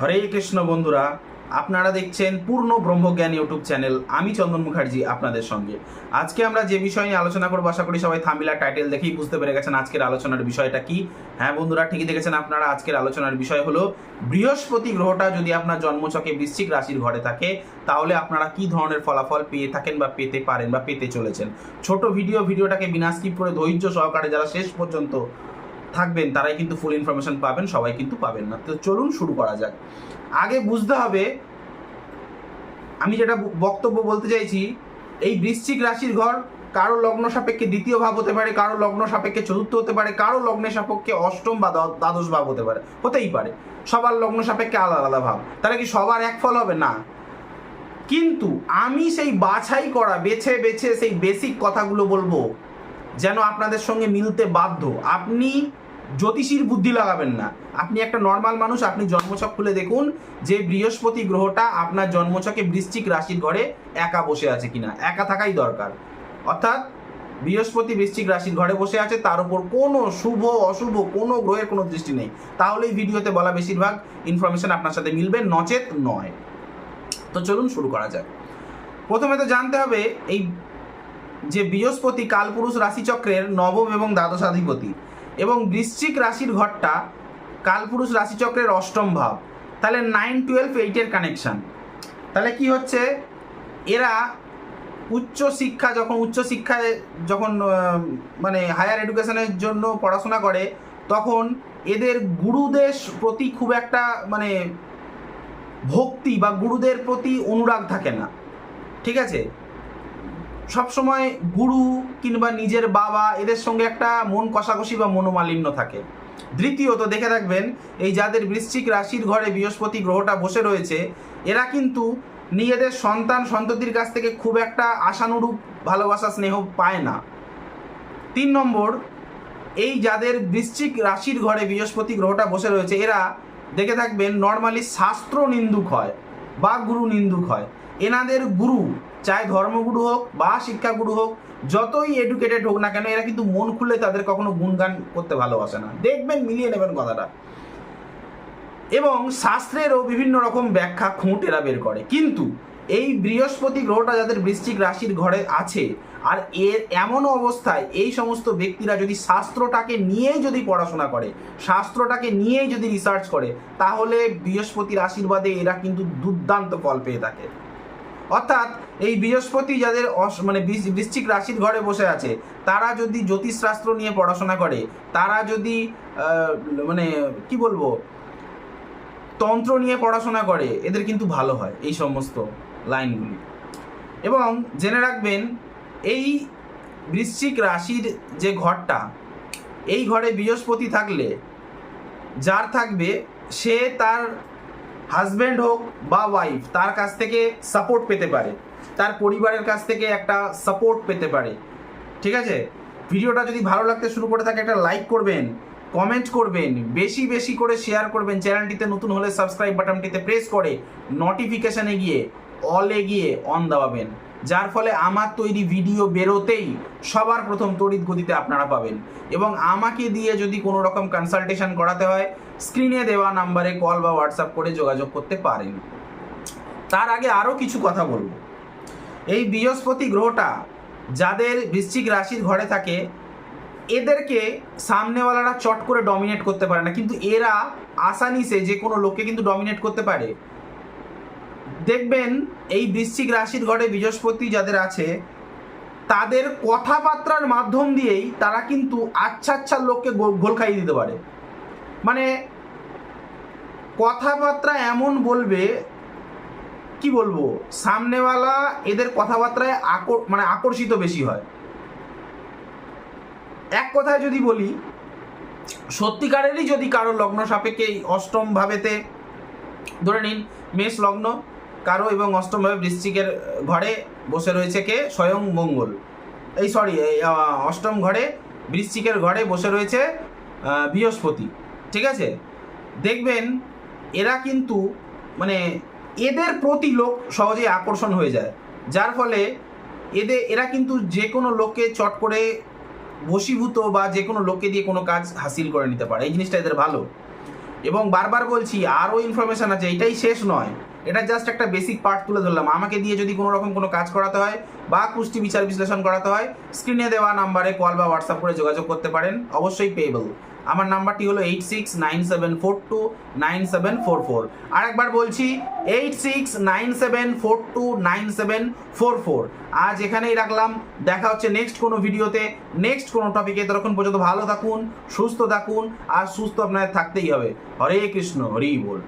হরে কৃষ্ণ বন্ধুরা, আপনারা দেখছেন পূর্ণ ব্রহ্মজ্ঞান ইউটিউব চ্যানেল। আমি চন্দন মুখার্জি আপনাদের সঙ্গে। আজকে আমরা যে বিষয় নিয়ে আলোচনা করব, আশা করি সবাই থামিলা টাইটেল দেখেই বুঝতে পেরে গেছেন আজকের আলোচনার বিষয়টা কি। হ্যাঁ বন্ধুরা, ঠিকই দেখেছেন আপনারা, আজকের আলোচনার বিষয় হলো, বৃহস্পতি গ্রহটা যদি আপনার জন্মছকে বৃশ্চিক রাশির ঘরে থাকে, তাহলে আপনারা কি ধরনের ফলাফল পেয়ে থাকেন বা পেতে পারেন বা পেতে চলেছেন? ছোট ভিডিও, ভিডিওটাকে বিনা স্কিপ করে ধৈর্য সহকারে যারা শেষ পর্যন্ত থাকবেন, তারাই কিন্তু ফুল ইনফরমেশন পাবেন, সবাই কিন্তু পাবেন না। তো চলুন শুরু করা যাক। আগে বুঝতে হবে, আমি যেটা বক্তব্য বলতে চাইছি, এই বৃশ্চিক রাশির ঘর কারও লগ্ন সাপেক্ষে দ্বিতীয় ভাব হতে পারে, কারও লগ্ন সাপেক্ষে চতুর্থ হতে পারে, কারও লগ্নের সাপেক্ষে অষ্টম বা দ্বা- দ্বাদশ ভাব হতে পারে, হতেই পারে। সবার লগ্ন সাপেক্ষে আলাদা আলাদা ভাব। তাহলে কি সবার এক ফল হবে? না। কিন্তু আমি সেই বাছাই করা, বেছে বেছে সেই বেসিক কথাগুলো বলব, যেন আপনাদের সঙ্গে মিলতে বাধ্য। আপনি জ্যোতিষীর বুদ্ধি লাগাবেন না। আপনি একটা নর্মাল মানুষ, আপনি জন্মছক খুলে দেখুন যে বৃহস্পতি গ্রহটা আপনার জন্মছকে বৃশ্চিক রাশির ঘরে একা বসে আছে কিনা। একা থাকাই দরকার। অর্থাৎ বৃহস্পতি বৃশ্চিক রাশির ঘরে বসে আছে, তার উপর কোনো শুভ, অশুভ কোনো গ্রহের কোনো দৃষ্টি নেই। তাহলেই ভিডিওতে বলা বেশিরভাগ ইনফরমেশন আপনার সাথে মিলবে, নচেত নয়। তো চলুন শুরু করা যাক। প্রথমে তো জানতে হবে, এই যে বৃহস্পতি কালপুরুষ রাশিচক্রের নবম এবং দ্বাদশাধিপতি এবং বৃশ্চিক রাশির ঘরটা কালপুরুষ রাশিচক্রের অষ্টম ভাব। তাহলে নাইন টুয়েলভ এইটের কানেকশান তাহলে কি হচ্ছে? এরা উচ্চ শিক্ষা যখন, উচ্চ শিক্ষায় যখন মানে হায়ার এডুকেশনের জন্য পড়াশোনা করে, তখন এদের গুরুদের প্রতি খুব একটা মানে ভক্তি বা গুরুদের প্রতি অনুরাগ থাকে না। ঠিক আছে? সবসময় গুরু কিংবা নিজের বাবা এদের সঙ্গে একটা মন কষাকষি বা মনোমালিন্য থাকে। দ্বিতীয়ত দেখে থাকবেন এই যাদের বৃশ্চিক রাশির ঘরে বৃহস্পতি গ্রহটা বসে রয়েছে, এরা কিন্তু নিজেদের সন্তান সন্ততির কাছ থেকে খুব একটা আশানুরূপ ভালোবাসা, স্নেহ পায় না। তিন নম্বর, এই যাদের বৃশ্চিক রাশির ঘরে বৃহস্পতি গ্রহটা বসে রয়েছে, এরা দেখে থাকবেন নর্মালি শাস্ত্র নিন্দুক হয় বা গুরু নিন্দুক হয়। এনাদের গুরু চাই ধর্মগুরু হোক বা শিক্ষাগুরু হোক, যতই এডুকেটেড হোক না কেন, এরা কিন্তু মন খুলে তাদের কখনো গুণগান করতে ভালোবাসে না। দেখবেন, মিলিয়ে নেবেন কথাটা। এবং শাস্ত্রেরও বিভিন্ন রকম ব্যাখ্যা খুঁট এরা বের করে। কিন্তু এই বৃহস্পতি গ্রহটা যাদের বৃশ্চিক রাশির ঘরে আছে, আর এর এমন অবস্থায় এই সমস্ত ব্যক্তিরা যদি শাস্ত্রটাকে নিয়েই যদি পড়াশোনা করে, শাস্ত্রটাকে নিয়েই যদি রিসার্চ করে, তাহলে বৃহস্পতির আশীর্বাদে এরা কিন্তু দুর্দান্ত ফল পেয়ে থাকে। অর্থাৎ এই বৃহস্পতি যাদের মানে বৃশ্চিক রাশির ঘরে বসে আছে, তারা যদি জ্যোতিষশাস্ত্র নিয়ে পড়াশোনা করে, তারা যদি মানে কি বলব, তন্ত্র নিয়ে পড়াশোনা করে, এদের কিন্তু ভালো হয় এই সমস্ত লাইনগুলি। এবং জেনে রাখবেন, এই বৃশ্চিক রাশির যে ঘরটা, এই ঘরে বৃহস্পতি থাকলে, যার থাকবে, সে তার হাজব্যান্ড হোক বা ওয়াইফ তার কাছ থেকে সাপোর্ট পেতে পারে। তার পরিবারের কাছ থেকে একটা সাপোর্ট পেতে পারে। ঠিক আছে? ভিডিওটা যদি ভালো লাগতে শুরু করে থাকে, একটা লাইক করবেন কমেন্ট করবেন, বেশি বেশি করে শেয়ার করবেন। চ্যানেলটিতে নতুন হলে সাবস্ক্রাইব বাটনটিতে প্রেস করে নোটিফিকেশানে গিয়ে অলে গিয়ে অন দাবাবেন যার ফলে আমার তৈরি ভিডিও বেরোতেই সবার প্রথম তড়িৎ গতিতে আপনারা পাবেন। এবং আমাকে দিয়ে যদি কোনো রকম কনসালটেশন করাতে হয় স্ক্রিনে দেওয়া নাম্বারে কল বা হোয়াটসঅ্যাপ করে যোগাযোগ করতে পারেন। তার আগে আরও কিছু কথা বলব। এই বৃহস্পতি গ্রহটা যাদের বৃশ্চিক রাশির ঘরে থাকে, এদেরকে সামনেওয়ালারা চট করে ডমিনেট করতে পারে না। কিন্তু এরা আসানিসে যে কোনো লোককে কিন্তু ডমিনেট করতে পারে। দেখবেন এই বৃশ্চিক রাশির ঘরে বৃহস্পতি যাদের আছে, তাদের কথাবার্তার মাধ্যম দিয়েই তারা কিন্তু আচ্ছা আচ্ছা লোককে গোল খাইয়ে দিতে পারে। মানে কথাবার্তা এমন বলবে, কি বলব, সামনেওয়ালা এদের কথাবার্তায় আকর মানে আকর্ষিত বেশি হয়। এক কথায় যদি বলি, সত্যিকারেরই যদি কারও লগ্ন সাপেক্ষে অষ্টম ভাবেতে, ধরে নিন, মেষ লগ্ন কারও এবং অষ্টমভাবে বৃশ্চিকের ঘরে বসে রয়েছে কে? স্বয়ং মঙ্গল। এই সরি অষ্টম ঘরে বৃশ্চিকের ঘরে বসে রয়েছে বৃহস্পতি। ঠিক আছে? দেখবেন, এরা কিন্তু মানে এদের প্রতি লোক সহজেই আকর্ষণ হয়ে যায়। যার ফলে এদের এরা কিন্তু যে কোনো লোককে চট করে বশীভূত বা যে কোনো লোককে দিয়ে কোনো কাজ হাসিল করে নিতে পারে। এই জিনিসটা এদের ভালো। এবং বারবার বলছি, আরও ইনফরমেশন আছে, এটাই শেষ নয়। এটা জাস্ট একটা বেসিক পার্ট তুলে ধরলাম। আমাকে দিয়ে যদি কোনো রকম কোনো কাজ করাতে হয় বা কুষ্টি বিচার বিশ্লেষণ করাতে হয় স্ক্রিনে দেওয়া নাম্বারে কল বা হোয়াটসঅ্যাপ করে যোগাযোগ করতে পারেন। অবশ্যই পেয়েবল আমার নাম্বারটি হলো eight six nine seven four two nine seven four four আর একবার বলছি eight six nine seven four two nine seven four four আজ এখানেই রাখলাম, দেখা হচ্ছে নেক্সট কোনো ভিডিওতে। নেক্সট কোনো টপিকে ততক্ষণ পর্যন্ত ভালো থাকুন, সুস্থ থাকুন, আর সুস্থ আপনাদের থাকতেই হবে। হরে কৃষ্ণ হরেই বল।